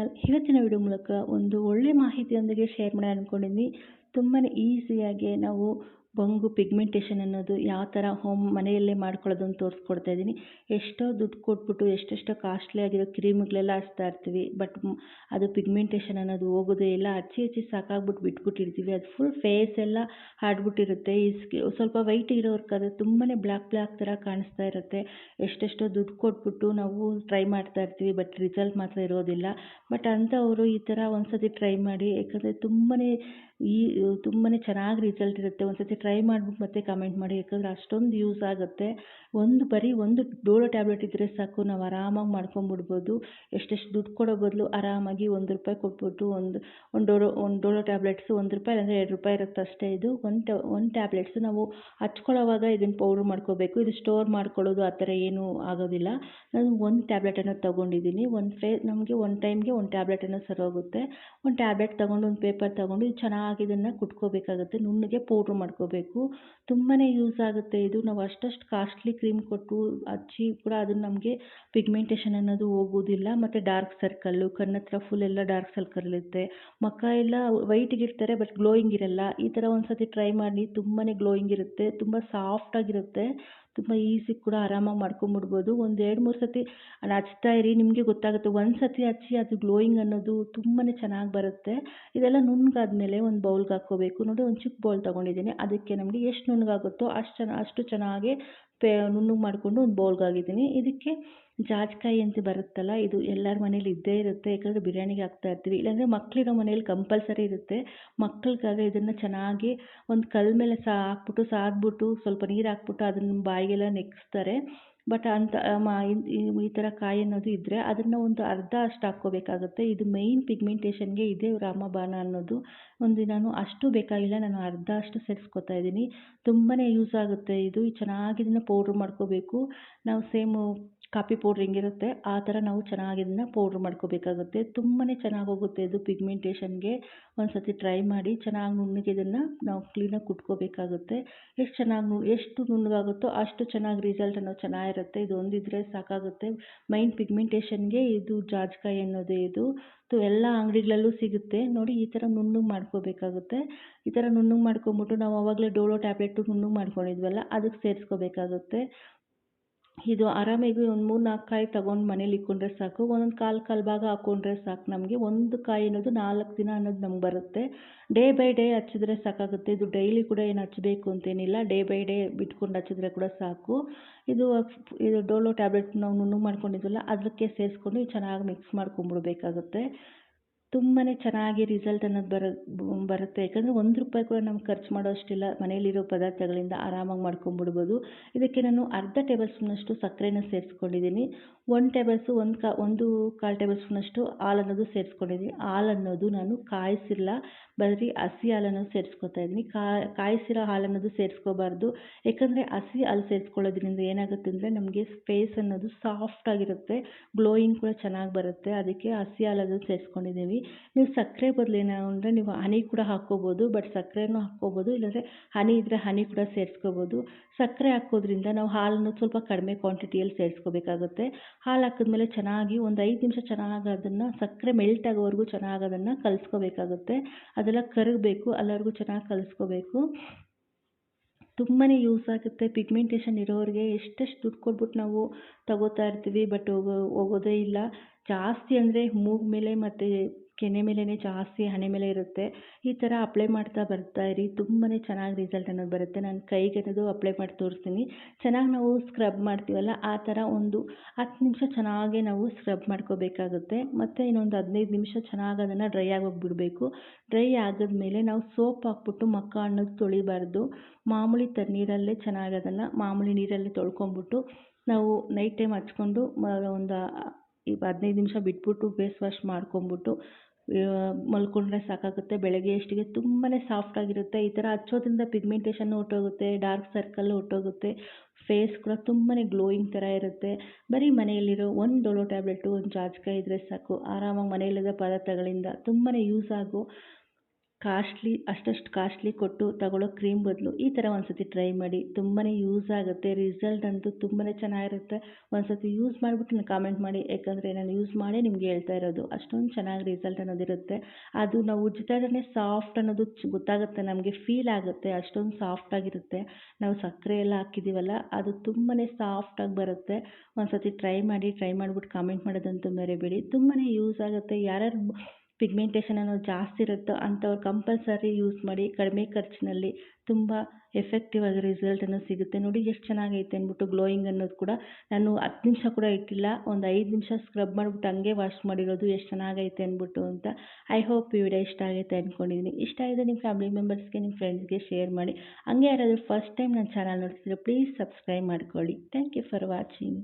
Channel ಇವತ್ತಿನ video ಮೂಲಕ ಒಂದು ಒಳ್ಳೆ ಮಾಹಿತಿಯೊಂದಿಗೆ ಶೇರ್ ಮಾಡೋಣ ಅಂದ್ಕೊಂಡಿದ್ದೀನಿ ತುಂಬಾ ಈಸಿಯಾಗಿ ನಾವು ಬಂಗು ಪಿಗ್ಮೆಂಟೇಷನ್ ಅನ್ನೋದು ಯಾವ ಥರ ಹೋಮ್ ಮನೆಯಲ್ಲೇ ಮಾಡ್ಕೊಳ್ಳೋದು ಅಂತ ತೋರಿಸ್ಕೊಡ್ತಾ ಇದ್ದೀನಿ. ಎಷ್ಟೋ ದುಡ್ಡು ಕೊಟ್ಬಿಟ್ಟು ಎಷ್ಟೆಷ್ಟೋ ಕಾಸ್ಟ್ಲಿ ಆಗಿರೋ ಕ್ರೀಮ್ಗಳೆಲ್ಲ ಹಚ್ತಾ ಇರ್ತೀವಿ. ಬಟ್ ಅದು ಪಿಗ್ಮೆಂಟೇಷನ್ ಅನ್ನೋದು ಹೋಗೋದೇ ಇಲ್ಲ. ಹಚ್ಚಿ ಹಚ್ಚಿ ಸಾಕಾಗ್ಬಿಟ್ಟು ಬಿಟ್ಬಿಟ್ಟಿರ್ತೀವಿ. ಅದು ಫುಲ್ ಫೇಸ್ ಎಲ್ಲ ಹಾಡ್ಬಿಟ್ಟಿರುತ್ತೆ. ಈ ಸ್ವಲ್ಪ ವೈಟ್ ಇರೋರ್ಗಾದ್ರೆ ತುಂಬಾ ಬ್ಲ್ಯಾಕ್ ಬ್ಲ್ಯಾಕ್ ಥರ ಕಾಣಿಸ್ತಾ ಇರುತ್ತೆ. ಎಷ್ಟೆಷ್ಟೋ ದುಡ್ಡು ಕೊಟ್ಬಿಟ್ಟು ನಾವು ಟ್ರೈ ಮಾಡ್ತಾ ಇರ್ತೀವಿ. ಬಟ್ ರಿಸಲ್ಟ್ ಮಾತ್ರ ಇರೋದಿಲ್ಲ. ಬಟ್ ಅಂಥವರು ಈ ಥರ ಒಂದು ಸತಿ ಟ್ರೈ ಮಾಡಿ, ಯಾಕಂದರೆ ತುಂಬಾ ಈ ತುಂಬಾ ಚೆನ್ನಾಗಿ ರಿಸಲ್ಟ್ ಇರುತ್ತೆ. ಒಂದು ಸತಿ ಟ್ರೈ ಮಾಡ್ಬಿಟ್ಟು ಮತ್ತೆ ಕಮೆಂಟ್ ಮಾಡಿ, ಯಾಕಂದರೆ ಅಷ್ಟೊಂದು ಯೂಸ್ ಆಗುತ್ತೆ. ಒಂದು ಬರೀ ಒಂದು ಡೋಲೋ ಟ್ಯಾಬ್ಲೆಟ್ ಇದ್ದರೆ ಸಾಕು, ನಾವು ಆರಾಮಾಗಿ ಮಾಡ್ಕೊಂಬಿಡ್ಬೋದು. ಎಷ್ಟೆಷ್ಟು ದುಡ್ಡು ಕೊಡೋ ಬದಲು ಆರಾಮಾಗಿ ಒಂದು ರೂಪಾಯಿ ಕೊಟ್ಬಿಟ್ಟು ಒಂದು ಒಂದು ಡೋಲೋ ಒಂದು ಡೋಲೋ ಟ್ಯಾಬ್ಲೆಟ್ಸು ಒಂದು ರೂಪಾಯಿ ಅಂದರೆ ಎರಡು ರೂಪಾಯಿ ಇರುತ್ತೆ ಅಷ್ಟೇ. ಇದು ಒಂದು ಟ್ಯಾ ಒಂದು ಟ್ಯಾಬ್ಲೆಟ್ಸ್ ನಾವು ಹಚ್ಕೊಳ್ಳೋವಾಗ ಇದನ್ನು ಪೌಡ್ರ್ ಮಾಡ್ಕೋಬೇಕು. ಇದು ಸ್ಟೋರ್ ಮಾಡ್ಕೊಳ್ಳೋದು ಆ ಥರ ಏನೂ ಆಗೋದಿಲ್ಲ. ನಾನು ಒಂದು ಟ್ಯಾಬ್ಲೆಟನ್ನು ತೊಗೊಂಡಿದ್ದೀನಿ. ಒಂದು ಫೇ ನಮಗೆ ಒಂದು ಟೈಮ್ಗೆ ಒಂದು ಟ್ಯಾಬ್ಲೆಟನ್ನು ಸರೋಗುತ್ತೆ ಒಂದು ಟ್ಯಾಬ್ಲೆಟ್ ತೊಗೊಂಡು, ಒಂದು ಪೇಪರ್ ತೊಗೊಂಡು ಚೆನ್ನಾಗಿ ಇದನ್ನು ಕುಟ್ಕೋಬೇಕಾಗುತ್ತೆ. ನುಣ್ಣಗೆ ಪೌಡ್ರ್ ಮಾಡ್ಕೋಬೇಕು. ತುಂಬಾ ಯೂಸ್ ಆಗುತ್ತೆ ಇದು. ನಾವು ಅಷ್ಟಷ್ಟು ಕಾಸ್ಟ್ಲಿ ಕ್ರೀಮ್ ಕೊಟ್ಟು ಹಚ್ಚಿ ಕೂಡ ಅದು ನಮಗೆ ಪಿಗ್ಮೆಂಟೇಷನ್ ಅನ್ನೋದು ಹೋಗೋದಿಲ್ಲ. ಮತ್ತು ಡಾರ್ಕ್ ಸರ್ಕಲ್ಲು ಕಣ್ಣತ್ರ ಫುಲ್ ಎಲ್ಲ ಡಾರ್ಕ್ ಸರ್ಕಲ್ ಇರುತ್ತೆ. ಮಕ್ಕ ಎಲ್ಲ ವೈಟಿಗಿರ್ತಾರೆ ಬಟ್ ಗ್ಲೋಯಿಂಗ್ ಇರಲ್ಲ. ಈ ಥರ ಒಂದು ಸತಿ ಟ್ರೈ ಮಾಡಿ ತುಂಬಾ ಗ್ಲೋಯಿಂಗ್ ಇರುತ್ತೆ. ತುಂಬ ಸಾಫ್ಟಾಗಿರುತ್ತೆ ತುಂಬ ಈಸಿ ಕೂಡ ಆರಾಮಾಗಿ ಮಾಡ್ಕೊಂಬಿಡ್ಬೋದು. ಒಂದು ಎರಡು, ಮೂರು ಸತಿ ಹಚ್ತಾ ಇರಿ, ನಿಮಗೆ ಗೊತ್ತಾಗುತ್ತೆ. ಒಂದು ಸತಿ ಹಚ್ಚಿ ಅದು ಗ್ಲೋಯಿಂಗ್ ಅನ್ನೋದು ತುಂಬಾ ಚೆನ್ನಾಗಿ ಬರುತ್ತೆ. ಇದೆಲ್ಲ ನುಣ್ಣಗಾದ್ಮೇಲೆ ಒಂದು ಬೌಲ್ಗೆ ಹಾಕ್ಕೋಬೇಕು. ನೋಡಿ ಒಂದು ಚಿಕ್ಕ ಬೌಲ್ ತೊಗೊಂಡಿದ್ದೀನಿ. ಅದಕ್ಕೆ ನಮಗೆ ಎಷ್ಟು ನುಣ್ಣಗಾಗುತ್ತೋ ಅಷ್ಟು ಚೆನ್ನ ಅಷ್ಟು ಚೆನ್ನಾಗಿ ಪೇ ನುಣ್ಣಗೆ ಮಾಡಿಕೊಂಡು ಒಂದು ಬೌಲ್ಗೆ ಹಾಕಿದ್ದೀನಿ. ಇದಕ್ಕೆ ಜಾಜ್ಕಾಯಿ ಅಂತ ಬರುತ್ತಲ್ಲ, ಇದು ಎಲ್ಲರ ಮನೇಲಿ ಇದ್ದೇ ಇರುತ್ತೆ. ಯಾಕಂದರೆ ಬಿರಿಯಾನಿಗೆ ಹಾಕ್ತಾ ಇರ್ತೀವಿ. ಇಲ್ಲಾಂದರೆ ಮಕ್ಕಳಿರೋ ಮನೇಲಿ ಕಂಪಲ್ಸರಿ ಇರುತ್ತೆ. ಮಕ್ಕಳಿಗಾಗಿ ಇದನ್ನು ಚೆನ್ನಾಗಿ ಒಂದು ಕಲ್ಲ ಮೇಲೆ ಸಹ ಹಾಕ್ಬಿಟ್ಟು, ಸಾದ್ಬಿಟ್ಟು, ಸ್ವಲ್ಪ ನೀರು ಹಾಕ್ಬಿಟ್ಟು ಅದನ್ನು ಬಾಯಿಗೆಲ್ಲ ನೆಕ್ಸ್ತಾರೆ. ಬಟ್ ಅಂತ ಈ ಥರ ಕಾಯಿ ಅನ್ನೋದು ಇದ್ದರೆ ಅದನ್ನು ಒಂದು ಅರ್ಧ ಅಷ್ಟು ಹಾಕ್ಕೋಬೇಕಾಗುತ್ತೆ. ಇದು ಮೇಯ್ನ್ ಪಿಗ್ಮೆಂಟೇಷನ್ಗೆ ಇದೇ ರಾಮಬಾಣ ಅನ್ನೋದು. ಒಂದು ನಾನು ಅಷ್ಟು ಬೇಕಾಗಿಲ್ಲ, ನಾನು ಅರ್ಧ ಅಷ್ಟು ಸೇರಿಸ್ಕೊತಾ ಇದ್ದೀನಿ. ತುಂಬಾ ಯೂಸ್ ಆಗುತ್ತೆ ಇದು. ಚೆನ್ನಾಗಿ ಇದನ್ನು ಪೌಡ್ರ್ ಮಾಡ್ಕೋಬೇಕು. ನಾವು ಸೇಮು ಕಾಫಿ ಪೌಡ್ರ್ ಹೆಂಗಿರುತ್ತೆ, ಆ ಥರ ನಾವು ಚೆನ್ನಾಗಿ ಇದನ್ನು ಪೌಡ್ರ್ ಮಾಡ್ಕೋಬೇಕಾಗುತ್ತೆ. ತುಂಬಾ ಚೆನ್ನಾಗಿ ಹೋಗುತ್ತೆ ಇದು ಪಿಗ್ಮೆಂಟೇಷನ್ಗೆ. ಒಂದು ಸತಿ ಟ್ರೈ ಮಾಡಿ ಚೆನ್ನಾಗಿ ನುಣ್ಣಗೆ ಇದನ್ನು ನಾವು ಕ್ಲೀನಾಗಿ ಕುಟ್ಕೋಬೇಕಾಗುತ್ತೆ. ಎಷ್ಟು ಚೆನ್ನಾಗಿ ಎಷ್ಟು ನುಣ್ಣಗಾಗುತ್ತೋ ಅಷ್ಟು ಚೆನ್ನಾಗಿ ರಿಸಲ್ಟ್ ಅನ್ನೋ ಚೆನ್ನಾಗಿರುತ್ತೆ. ಇದು ಒಂದಿದ್ರೆ ಸಾಕಾಗುತ್ತೆ. ಮೈನ್ ಪಿಗ್ಮೆಂಟೇಷನ್ಗೆ ಇದು ಜಾಜ್ಕಾಯಿ ಅನ್ನೋದು ಇದು. ಎಲ್ಲ ಅಂಗಡಿಗಳಲ್ಲೂ ಸಿಗುತ್ತೆ. ನೋಡಿ ಈ ಥರ ನುಣ್ಣಗೆ ಮಾಡ್ಕೋಬೇಕಾಗುತ್ತೆ. ಈ ಥರ ನುಣ್ಣಗೆ ಮಾಡ್ಕೊಂಬಿಟ್ಟು ನಾವು ಅವಾಗಲೇ ಡೋಲೋ ಟ್ಯಾಬ್ಲೆಟು ನುಣ್ಣಗೆ ಮಾಡ್ಕೊಂಡಿದ್ವಲ್ಲ, ಅದಕ್ಕೆ ಸೇರಿಸ್ಕೋಬೇಕಾಗುತ್ತೆ. ಇದು ಆರಾಮಾಗಿ ಒಂದು ಮೂರು ನಾಲ್ಕು ಕಾಯಿ ತಗೊಂಡು ಮನೇಲಿ ಇಕ್ಕೊಂಡ್ರೆ ಸಾಕು. ಒಂದೊಂದು ಕಾಲು ಕಾಲು ಭಾಗ ಹಾಕೊಂಡ್ರೆ ಸಾಕು. ನಮಗೆ ಒಂದು ಕಾಯಿ ಅನ್ನೋದು ನಾಲ್ಕು ದಿನ ಅನ್ನೋದು ನಮ್ಗೆ ಬರುತ್ತೆ. ಡೇ ಬೈ ಡೇ ಹಚ್ಚಿದ್ರೆ ಸಾಕಾಗುತ್ತೆ. ಇದು ಡೈಲಿ ಕೂಡ ಏನು ಹಚ್ಚಬೇಕು ಅಂತೇನಿಲ್ಲ. ಡೇ ಬೈ ಡೇ ಬಿಟ್ಕೊಂಡು ಹಚ್ಚಿದ್ರೆ ಕೂಡ ಸಾಕು. ಇದು ಇದು ಡೋಲೋ ಟ್ಯಾಬ್ಲೆಟ್ ನಾವು ನುಣ್ಣಗೆ ಮಾಡ್ಕೊಂಡಿದ್ವಲ್ಲ ಅದಕ್ಕೆ ಸೇರಿಸ್ಕೊಂಡು ಚೆನ್ನಾಗಿ ಮಿಕ್ಸ್ ಮಾಡ್ಕೊಂಬಿಡ್ಬೇಕಾಗುತ್ತೆ. ತುಂಬಾ ಚೆನ್ನಾಗಿ ರಿಸಲ್ಟ್ ಅನ್ನೋದು ಬರ, ಬರುತ್ತೆ. ಯಾಕಂದರೆ ಒಂದು ರೂಪಾಯಿ ಕೂಡ ನಮ್ಗೆ ಖರ್ಚು ಮಾಡೋ ಅಷ್ಟಿಲ್ಲ ಮನೆಯಲ್ಲಿರೋ ಪದಾರ್ಥಗಳಿಂದ ಆರಾಮಾಗಿ ಮಾಡ್ಕೊಂಬಿಡ್ಬೋದು. ಇದಕ್ಕೆ ನಾನು ಅರ್ಧ ಟೇಬಲ್ ಸ್ಪೂನಷ್ಟು ಸಕ್ಕರೆನ ಸೇರಿಸ್ಕೊಂಡಿದ್ದೀನಿ ಒಂದು ಟೇಬಲ್ಸು ಒಂದು ಕಾ, ಒಂದು ಕಾಲು ಟೇಬಲ್ ಸ್ಪೂನಷ್ಟು ಹಾಲು ಅನ್ನೋದು ಸೇರಿಸ್ಕೊಂಡಿದ್ದೀನಿ ಹಾಲು ಅನ್ನೋದು ನಾನು ಕಾಯಿಸಿಲ್ಲ ಬರೀ ಹಸಿ ಹಾಲನ್ನು ಸೇರಿಸ್ಕೊತಾ ಇದ್ದೀನಿ ಕಾಯಿಸಿರೋ ಹಾಲು ಅನ್ನೋದು ಸೇರಿಸ್ಕೋಬಾರ್ದು. ಯಾಕಂದರೆ ಹಸಿ ಹಾಲು ಸೇರಿಸ್ಕೊಳ್ಳೋದ್ರಿಂದ ಏನಾಗುತ್ತೆ ಅಂದರೆ ನಮಗೆ ಫೇಸ್ ಅನ್ನೋದು ಸಾಫ್ಟ್ ಆಗಿರುತ್ತೆ. ಗ್ಲೋಯಿಂಗ್ ಕೂಡ ಚೆನ್ನಾಗಿ ಬರುತ್ತೆ. ಅದಕ್ಕೆ ಹಸಿ ಹಾಲನ್ನು ಸೇರಿಸ್ಕೊಂಡಿದ್ದೀವಿ ನೀವು ಸಕ್ಕರೆ ಬದಲು ಏನು ಅಂದರೆ ನೀವು ಹನಿ ಕೂಡ ಹಾಕ್ಕೋಬೋದು ಬಟ್ ಸಕ್ಕರೆನೂ ಹಾಕ್ಕೋಬೋದು, ಇಲ್ಲಾಂದರೆ ಹನಿ ಇದ್ದರೆ ಹನಿ ಕೂಡ ಸೇರಿಸ್ಕೋಬೋದು. ಸಕ್ಕರೆ ಹಾಕೋದ್ರಿಂದ ನಾವು ಹಾಲನ್ನು ಸ್ವಲ್ಪ ಕಡಿಮೆ ಕ್ವಾಂಟಿಟಿಯಲ್ಲಿ ಸೇರಿಸ್ಕೋಬೇಕಾಗುತ್ತೆ. ಹಾಲು ಹಾಕಿದ್ಮೇಲೆ ಚೆನ್ನಾಗಿ ಒಂದು ಐದು ನಿಮಿಷ ಚೆನ್ನಾಗಿ ಅದನ್ನು ಸಕ್ಕರೆ ಮೆಲ್ಟ್ ಆಗೋವರೆಗೂ ಚೆನ್ನಾಗಿ ಅದನ್ನು ಕಲಿಸ್ಕೋಬೇಕಾಗುತ್ತೆ. ಅದೆಲ್ಲ ಕರಗಬೇಕು ಅಲ್ಲಿವರೆಗೂ ಚೆನ್ನಾಗಿ ಕಲಿಸ್ಕೋಬೇಕು. ತುಂಬಾ ಯೂಸ್ ಆಗುತ್ತೆ. ಪಿಗ್ಮೆಂಟೇಷನ್ ಇರೋರಿಗೆ ಎಷ್ಟೆಷ್ಟು ದುಡ್ಡು ಕೊಟ್ಬಿಟ್ಟು ನಾವು ತಗೋತಾ ಇರ್ತೀವಿ ಬಟ್ ಹೋಗೋ, ಹೋಗೋದೇ ಇಲ್ಲ. ಜಾಸ್ತಿ ಅಂದರೆ ಮೂಗು ಮೇಲೆ ಮತ್ತು ಕೆನೆ ಮೇಲೇ ಜಾಸ್ತಿ ಹಣೆ ಮೇಲೆ ಇರುತ್ತೆ. ಈ ಥರ ಅಪ್ಲೈ ಮಾಡ್ತಾ ಬರ್ತಾ ಇರಿ. ತುಂಬಾ ಚೆನ್ನಾಗಿ ರಿಸಲ್ಟ್ ಅನ್ನೋದು ಬರುತ್ತೆ. ನಾನು ಕೈಗೆ ಅನ್ನೋದು ಅಪ್ಲೈ ಮಾಡಿ ತೋರಿಸ್ತೀನಿ. ಚೆನ್ನಾಗಿ ನಾವು ಸ್ಕ್ರಬ್ ಮಾಡ್ತೀವಲ್ಲ, ಆ ಥರ ಒಂದು ಹತ್ತು ನಿಮಿಷ ಚೆನ್ನಾಗಿ ನಾವು ಸ್ಕ್ರಬ್ ಮಾಡ್ಕೋಬೇಕಾಗುತ್ತೆ. ಮತ್ತು ಇನ್ನೊಂದು ಹದಿನೈದು ನಿಮಿಷ ಚೆನ್ನಾಗಿ ಅದನ್ನು ಡ್ರೈ ಆಗೋಗಿ ಬಿಡಬೇಕು ಡ್ರೈ ಆಗಿದ್ಮೇಲೆ ನಾವು ಸೋಪ್ ಹಾಕ್ಬಿಟ್ಟು ಮಕ್ಕ ಅನ್ನೋದು ತೊಳಿಬಾರ್ದು. ಮಾಮೂಲಿ ತಣ್ಣೀರಲ್ಲೇ ಚೆನ್ನಾಗಿ ಅದನ್ನು ಮಾಮೂಲಿ ನೀರಲ್ಲೇ ತೊಳ್ಕೊಂಬಿಟ್ಟು ನಾವು ನೈಟ್ ಟೈಮ್ ಹಚ್ಕೊಂಡು ಒಂದು ಹದಿನೈದು ನಿಮಿಷ ಬಿಟ್ಬಿಟ್ಟು ಫೇಸ್ ವಾಶ್ ಮಾಡ್ಕೊಂಬಿಟ್ಟು ಮಲ್ಕೊಂಡ್ರೆ ಸಾಕಾಗುತ್ತೆ, ಬೆಳಗ್ಗೆ ತುಂಬಾನೇ ಸಾಫ್ಟ್ ಸಾಫ್ಟಾಗಿರುತ್ತೆ ಈ ಥರ ಹಚ್ಚೋದ್ರಿಂದ ಪಿಗ್ಮೆಂಟೇಷನ್ ಹೊರ್ಟೋಗುತ್ತೆ ಡಾರ್ಕ್ ಸರ್ಕಲ್ ಹೊರ್ಟೋಗುತ್ತೆ ಫೇಸ್ ಕೂಡ ತುಂಬಾ ಗ್ಲೋಯಿಂಗ್ ಥರ ಇರುತ್ತೆ. ಬರೀ ಮನೆಯಲ್ಲಿರೋ ಒಂದು ಡೋಲೋ ಟ್ಯಾಬ್ಲೆಟು ಒಂದು ಜಾಜ್ಕಾಯಿ ಇದ್ದರೆ ಸಾಕು. ಆರಾಮಾಗಿ ಮನೆಯಲ್ಲಿರೋ ಪದಾರ್ಥಗಳಿಂದ ತುಂಬಾ ಯೂಸ್ ಆಗೋ ಕಾಸ್ಟ್ಲಿ, ಅಷ್ಟಷ್ಟು ಕಾಸ್ಟ್ಲಿ ಕೊಟ್ಟು ತಗೊಳ್ಳೋ ಕ್ರೀಮ್ ಬದಲು ಈ ಥರ ಒಂದು ಸತಿ ಟ್ರೈ ಮಾಡಿ ತುಂಬಾ ಯೂಸ್ ಆಗುತ್ತೆ ರಿಸಲ್ಟ್ ಅಂತೂ ತುಂಬಾ ಚೆನ್ನಾಗಿರುತ್ತೆ. ಒಂದು ಸತಿ ಯೂಸ್ ಮಾಡಿಬಿಟ್ಟು ನಾನು ಕಾಮೆಂಟ್ ಮಾಡಿ, ಯಾಕಂದರೆ ನಾನು ಯೂಸ್ ಮಾಡೇ ನಿಮ್ಗೆ ಹೇಳ್ತಾ ಇರೋದು. ಅಷ್ಟೊಂದು ಚೆನ್ನಾಗಿ ರಿಸಲ್ಟ್ ಅನ್ನೋದಿರುತ್ತೆ ಅದು ನಾವು ಉಜ್ಜಿತಾ ಸಾಫ್ಟ್ ಅನ್ನೋದು ಗೊತ್ತಾಗುತ್ತೆ, ನಮಗೆ ಫೀಲ್ ಆಗುತ್ತೆ, ಅಷ್ಟೊಂದು ಸಾಫ್ಟ್ ಆಗಿರುತ್ತೆ. ನಾವು ಸಕ್ಕರೆ ಎಲ್ಲ ಹಾಕಿದ್ದೀವಲ್ಲ ಅದು ತುಂಬಾ ಸಾಫ್ಟಾಗಿ ಬರುತ್ತೆ. ಒಂದು ಸತಿ ಟ್ರೈ ಮಾಡಿ ಟ್ರೈ ಮಾಡಿಬಿಟ್ಟು ಕಾಮೆಂಟ್ ಮಾಡೋದಂತೂ ಮರಿಬೇಡಿ. ತುಂಬಾ ಯೂಸ್ ಆಗುತ್ತೆ. ಯಾರ್ಯಾರು ಪಿಗ್ಮೆಂಟೇಷನ್ ಅನ್ನೋದು ಜಾಸ್ತಿ ಇರುತ್ತೋ ಅಂಥವ್ರು ಕಂಪಲ್ಸರಿ ಯೂಸ್ ಮಾಡಿ ಕಡಿಮೆ ಖರ್ಚಿನಲ್ಲಿ ತುಂಬ ಎಫೆಕ್ಟಿವ್ ಆಗಿ ರಿಸಲ್ಟನ್ನು ಸಿಗುತ್ತೆ. ನೋಡಿ ಎಷ್ಟು ಚೆನ್ನಾಗೈತೆ ಅಂದ್ಬಿಟ್ಟು ಗ್ಲೋಯಿಂಗ್ ಅನ್ನೋದು ಕೂಡ. ನಾನು ಹತ್ತು ನಿಮಿಷ ಕೂಡ ಇಟ್ಟಿಲ್ಲ, ಒಂದು ಐದು ನಿಮಿಷ ಸ್ಕ್ರಬ್ ಮಾಡಿಬಿಟ್ಟು ಹಂಗೆ ವಾಶ್ ಮಾಡಿರೋದು ಎಷ್ಟು ಚೆನ್ನಾಗೈತೆ ಅಂದ್ಬಿಟ್ಟು ಅಂತ ಐ ಹೋಪ್ ಈ ವಿಡಿಯೋ ಇಷ್ಟ ಆಗೈತೆ ಅಂದ್ಕೊಂಡಿದ್ದೀನಿ ಇಷ್ಟ ಆಗಿದೆ ನಿಮ್ಮ ಫ್ಯಾಮಿಲಿ ಮೆಂಬರ್ಸ್ಗೆ ನಿಮ್ಮ ಫ್ರೆಂಡ್ಸ್ಗೆ ಶೇರ್ ಮಾಡಿ. ಹಂಗೆ ಯಾರಾದರೂ ಫಸ್ಟ್ ಟೈಮ್ ನನ್ನ ಚಾನಲ್ ನೋಡ್ತಿದ್ರೆ ಪ್ಲೀಸ್ ಸಬ್ಸ್ಕ್ರೈಬ್ ಮಾಡ್ಕೊಳ್ಳಿ. Thank you for watching